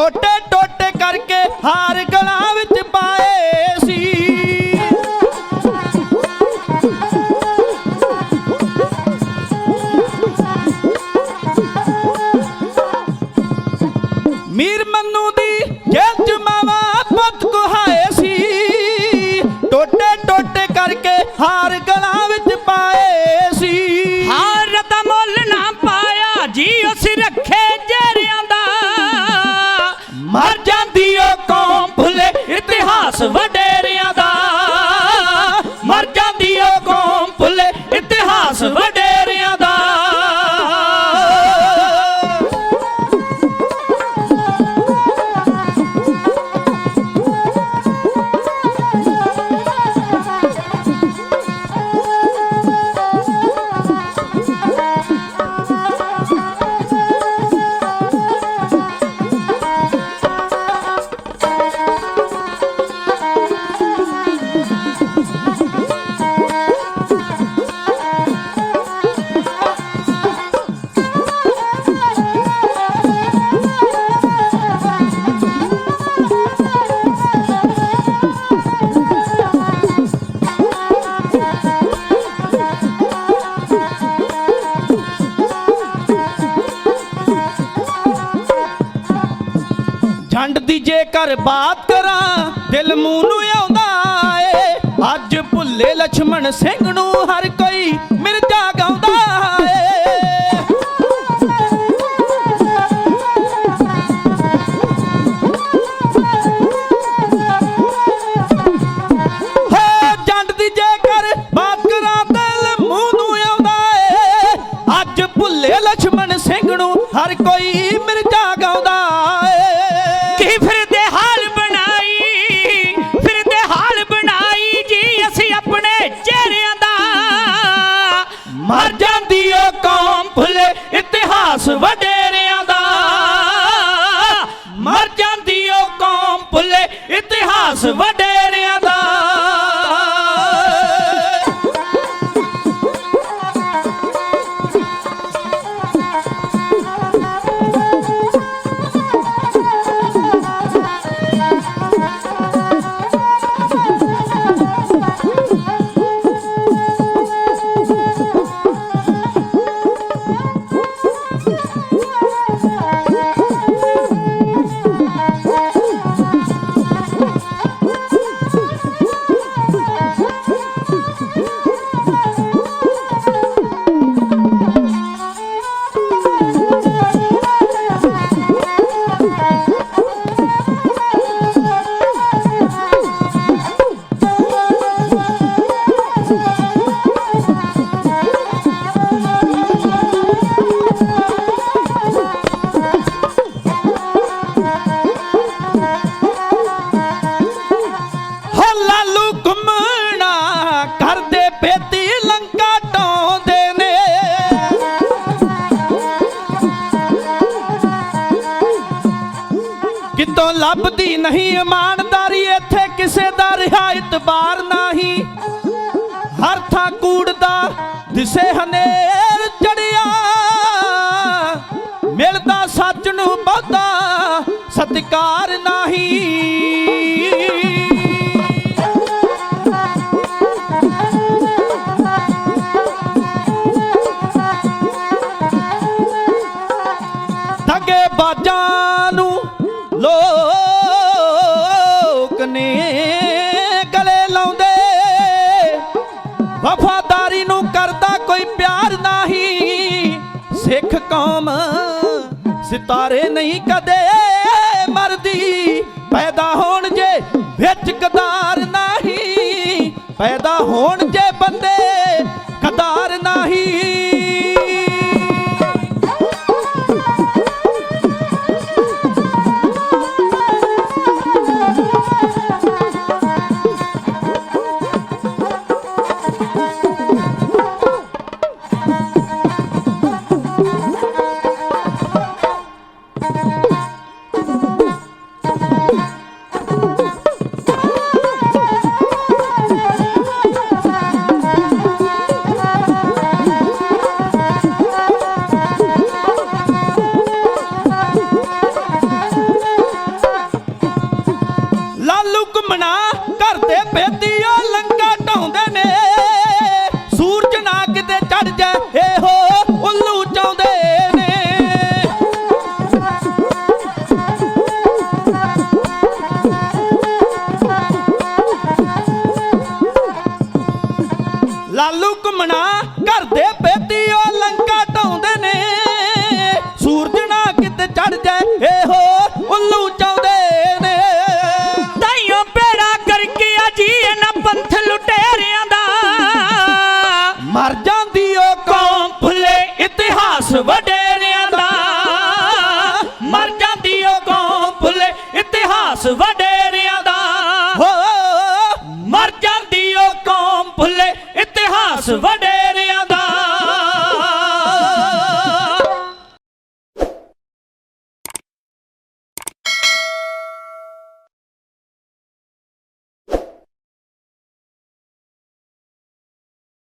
¡Tote! ਠੰਡ ਦੀ ਜੇ ਕਰ ਬਾਤ ਕਰਾਂ, ਦਿਲ ਮੂੰਹ ਨੂੰ ਆਉਂਦਾ ਏ। ਅੱਜ ਭੁੱਲੇ ਲਛਮਣ ਸਿੰਘ ਨੂੰ ਹਰ ਕੋਈ ਮਿਰਜਾ ਰੱਬ ਦੀ ਨਹੀਂ ਇਮਾਨਦਾਰੀ, ਇੱਥੇ ਕਿਸੇ ਦਾ ਰਿਹਾ ਇਤਬਾਰ ਨਹੀਂ। ਹਰ ਥਾਂ ਕੂੜ ਦਾ ਦਿਸੇ ਹਨੇਰ ਚੜਿਆ। ਮਿਲਦਾ ਸੱਚ ਨੂੰ ਬਹੁਤਾ ਸਤਿਕਾਰ ਨਹੀਂ। ਵਫਾਦਾਰੀ ਨੂੰ ਕਰਦਾ ਕੋਈ ਪਿਆਰ ਨਹੀਂ। ਸਿੱਖ ਕੌਮ ਸਿਤਾਰੇ ਨਹੀਂ ਕਦੇ ਮਰਦੀ। ਪੈਦਾ ਹੋਣ ਜੇ ਵਿੱਚ ਕਦਾਰ ਨਹੀਂ। ਪੈਦਾ ਹੋਣ ਜੇ ਬੰਦੇ ਕਦਾਰ ਨਹੀਂ। ਲਾਲੂ ਘੁੰਮਣਾ ਘਰ ਦੇ ਬੇਦੀਓ ਲੰਗਾ ਢਾਉਂਦੇ ਨੇ। ਸੂਰਜ ਨਾ ਕਿਤੇ ਚੜ ਜਾ ਇਹੋ ਉੱਲੂ ਚਾਉਂਦੇ ਨੇ। ਲਾਲੂ ਘੁੰਮਣਾ ਘਰ ਦੇ ਬੇਦੀਓ ਦਸ ਵਡੇਰਿਆਂ ਦਾ